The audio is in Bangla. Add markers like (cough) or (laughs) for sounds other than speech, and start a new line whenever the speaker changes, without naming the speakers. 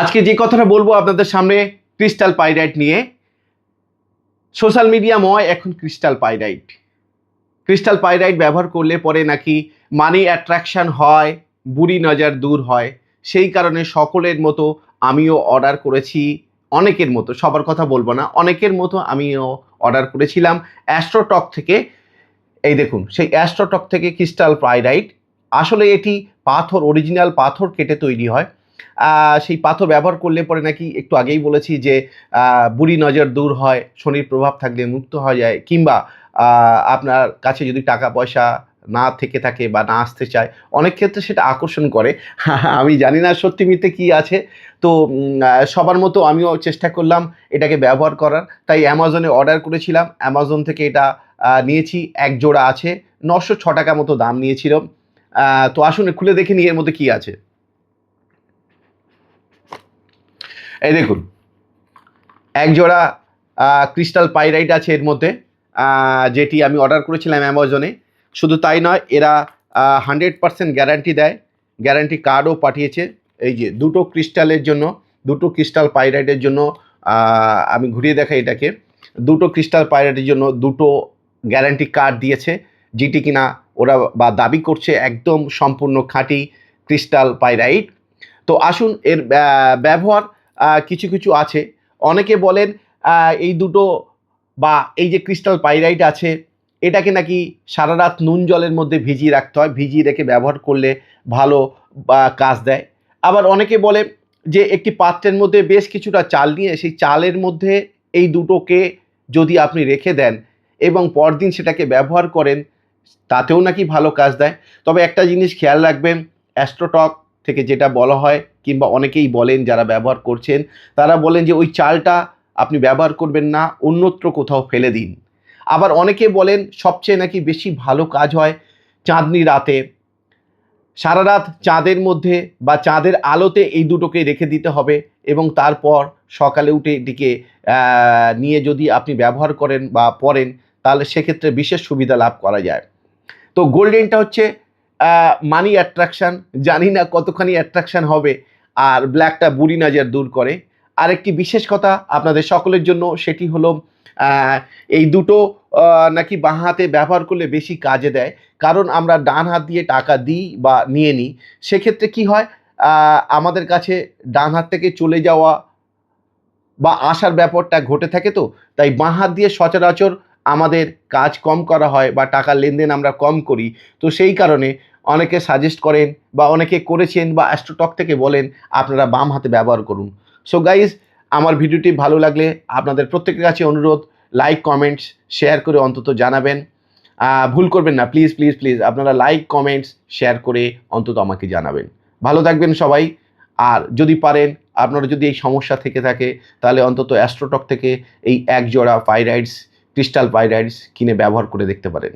আজকে যে কথাটা বলব আপনাদের সামনে ক্রিস্টাল পাইরাইট নিয়ে। সোশ্যাল মিডিয়াময় এখন ক্রিস্টাল পাইরাইট ক্রিস্টাল পাইরাইট ব্যবহার করলে পরে নাকি মানি অ্যাট্রাকশন হয়, বুড়ি নজর দূর হয়। সেই কারণে সকলের মতো আমিও অর্ডার করেছি, অনেকের মতো, সবার কথা বলব না, অনেকের মতো আমিও অর্ডার করেছিলাম অ্যাস্ট্রোটক থেকে। এই দেখুন, সেই অ্যাস্ট্রোটক থেকে ক্রিস্টাল পাইরাইট আসলে এটি পাথর অরিজিনাল পাথর কেটে তৈরি হয়। সেই পাথর ব্যবহার করলে পরে নাকি একটু আগেই বলেছি যে বুড়ি নজর দূর হয়, শনির প্রভাব থাকলে মুক্ত হয়ে যায়, কিংবা আপনার কাছে যদি টাকা পয়সা না থেকে থাকে বা না আসতে চায়, অনেক ক্ষেত্রে সেটা আকর্ষণ করে। (laughs) আমি জানি না সত্যি মিথ্যে কী আছে। তো সবার মতো আমিও চেষ্টা করলাম এটাকে ব্যবহার করার। তাই অ্যামাজনে অর্ডার করেছিলাম। অ্যামাজন থেকে এটা নিয়েছি। এক জোড়া আছে। নশো ছ টাকা মতো দাম নিয়েছিল। তো আসুন, খুলে দেখে নিই এর মধ্যে কী আছে। এই দেখুন, এক জোড়া ক্রিস্টাল পাইরাইট আছে এর মধ্যে যেটি আমি অর্ডার করেছিলাম অ্যামাজনে। শুধু তাই নয়, এরা হান্ড্রেড পার্সেন্ট গ্যারান্টি দেয়। গ্যারান্টি কার্ডও পাঠিয়েছে। এই যে, দুটো ক্রিস্টালের জন্য, দুটো ক্রিস্টাল পাইরাইটের জন্য আমি ঘুরিয়ে দেখাই এটাকে। দুটো ক্রিস্টাল পাইরাইটের জন্য দুটো গ্যারান্টি কার্ড দিয়েছে, যেটি কিনা ওরা বা দাবি করছে একদম সম্পূর্ণ খাঁটি ক্রিস্টাল পাইরাইট তো আসুন, এর ব্যবহার কিছু কিছু আছে। অনেকে বলেন এই দুটো বা এই যে ক্রিস্টাল পাইরাইট আছে, এটাকে নাকি সারা রাত নুন জলের মধ্যে ভিজিয়ে রাখতে হয়। ভিজিয়ে রেখে ব্যবহার করলে ভালো কাজ দেয়। আবার অনেকে বলে যে, একটি পাত্রের মধ্যে বেশ কিছুটা চাল নিয়ে সেই চালের মধ্যে এই দুটোকে যদি আপনি রেখে দেন এবং পরদিন সেটাকে ব্যবহার করেন, তাতেও নাকি ভালো কাজ দেয়। তবে একটা জিনিস খেয়াল রাখবেন, অ্যাস্ট্রোটক থেকে যেটা বলা হয় কিংবা অনেকেই বলেন যারা ব্যবহার করছেন, তারা বলেন যে ওই চালটা আপনি ব্যবহার করবেন না, অন্যত্র কোথাও ফেলে দিন। আবার অনেকে বলেন সবচেয়ে নাকি বেশি ভালো কাজ হয় চাঁদনি রাতে। সারা রাত চাঁদের মধ্যে বা চাঁদের আলোতে এই দুটোকে রেখে দিতে হবে এবং তারপর সকালে উঠে এটিকে নিয়ে যদি আপনি ব্যবহার করেন বা পরেন তাহলে সেক্ষেত্রে বিশেষ সুবিধা লাভ করা যায়। তো গোল্ডেনটা হচ্ছে মানি অ্যাট্রাকশান জানি না কতখানি অ্যাট্রাকশান হবে, আর ব্ল্যাকটা বুড়ি নজর দূর করে। আরেকটি বিশেষ কথা আপনাদের সকলের জন্য, সেটি হলো এই দুটো নাকি বাঁ হাতে ব্যবহার করলে বেশি কাজে দেয়। কারণ আমরা ডান হাত দিয়ে টাকা দিই বা নিয়ে নিই। সেক্ষেত্রে কি হয় আমাদের কাছে ডান হাত থেকে চলে যাওয়া বা আসার ব্যাপারটা ঘটে থাকে তো। তাই বাঁ হাত দিয়ে সচরাচর আমাদের কাজ কম করা হয় বা টাকার লেনদেন আমরা কম করি, তো সেই কারণে অনেকে সাজেস্ট করেন বা অনেকে করেছেন বা অ্যাস্ট্রোটক থেকে বলেন, আপনারা বাম হাতে ব্যবহার করুন। সো গাইজ আমার ভিডিওটি ভালো লাগলে আপনাদের প্রত্যেকের কাছে অনুরোধ লাইক কমেন্টস শেয়ার করে অন্তত জানাবেন। ভুল করবেন না প্লিজ প্লিজ প্লিজ আপনারা লাইক কমেন্টস শেয়ার করে অন্তত আমাকে জানাবেন। ভালো থাকবেন সবাই। আর যদি পারেন, আপনারা যদি এই সমস্যা থেকে থাকে, তাহলে অন্তত অ্যাস্ট্রোটক থেকে এই এক জোড়া পাইরাইডস ক্রিস্টাল পাইরাইডস কিনে ব্যবহার করে দেখতে পারেন।